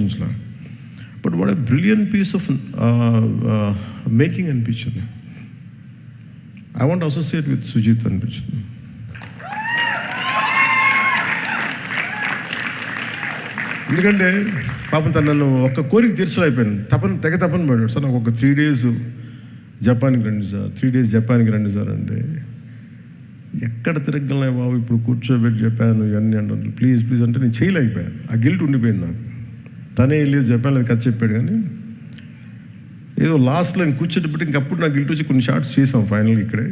ఆలోచించలే but what brilliant piece of making అనిపించింది I want associate with Sujith అనిపించింది ఎందుకంటే పాపం తను నన్ను ఒక్క కోరిక తీర్చలేకపోయాను. తపన తెగ తపన పడాడు సార్ నాకు ఒక త్రీ డేస్ జపాన్కి రండి సార్. త్రీ డేస్ జపాన్కి రండి సార్ అంటే ఎక్కడ తిరగలే బాబు ఇప్పుడు కూర్చోబెట్టి చెప్పాను ఇవన్నీ అంటాను ప్లీజ్ ప్లీజ్ అంటే నేను చేయలేకపోయాను. ఆ గిల్ట్ ఉండిపోయింది నాకు. తనే వెళ్ళి చెప్పాను లేదు కథ చెప్పాడు కానీ ఏదో లాస్ట్లో నేను కూర్చోబెట్టి ఇంకప్పుడు నాకు గిల్ట్ వచ్చి కొన్ని షార్ట్స్ చేసాం ఫైనల్గా ఇక్కడే.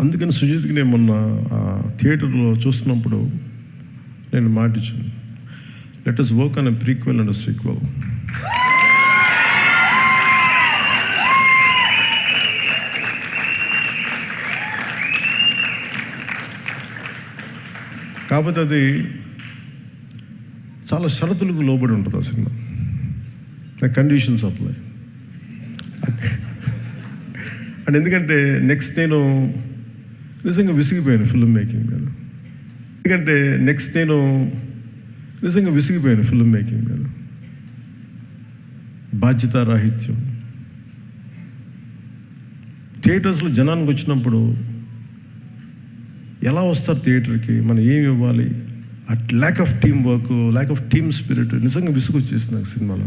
అందుకని సుజిత్కి నేను మొన్న ఆ థియేటర్లో చూస్తున్నప్పుడు నేను మాటిచ్చాను let us work on prequel and sequel కాకపోతే అది చాలా షరతులకు లోబడి ఉంటుంది ఆ సినిమా. కండిషన్స్ అప్లై అండ్ ఎందుకంటే నెక్స్ట్ నేను నిజంగా విసిగిపోయాను ఫిల్మ్ మేకింగ్ మీద. ఎందుకంటే నెక్స్ట్ నేను నిజంగా విసిగిపోయాను ఫిల్మ్ మేకింగ్ మీద. బాధ్యతారాహిత్యం. థియేటర్స్లో జనానికి వచ్చినప్పుడు ఎలా వస్తారు థియేటర్కి మనం ఏమి ఇవ్వాలి? At lack of team work lack of team spirit నిజంగా విసుగొచ్చేసింది నాకు సినిమాలో.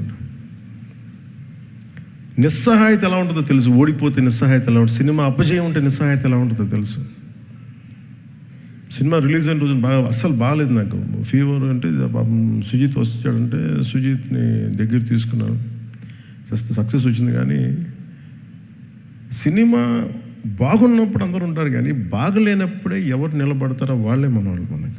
నిస్సహాయత ఎలా ఉంటుందో తెలుసు. ఓడిపోతే నిస్సహాయత ఎలా ఉంటుంది సినిమా అపజయం ఉంటే నిస్సహాయత ఎలా ఉంటుందో తెలుసు. సినిమా రిలీజ్ అయిన రోజు బాగా అస్సలు బాగాలేదు నాకు. ఫీవర్ అంటే పాపం సుజిత్ వచ్చాడంటే సుజిత్ని దగ్గర తీసుకున్నాను. జస్ట్ సక్సెస్ వచ్చింది కానీ సినిమా బాగున్నప్పుడు అందరూ ఉంటారు కానీ బాగలేనప్పుడే ఎవరు నిలబడతారో వాళ్ళే మనవాళ్ళు మనకి.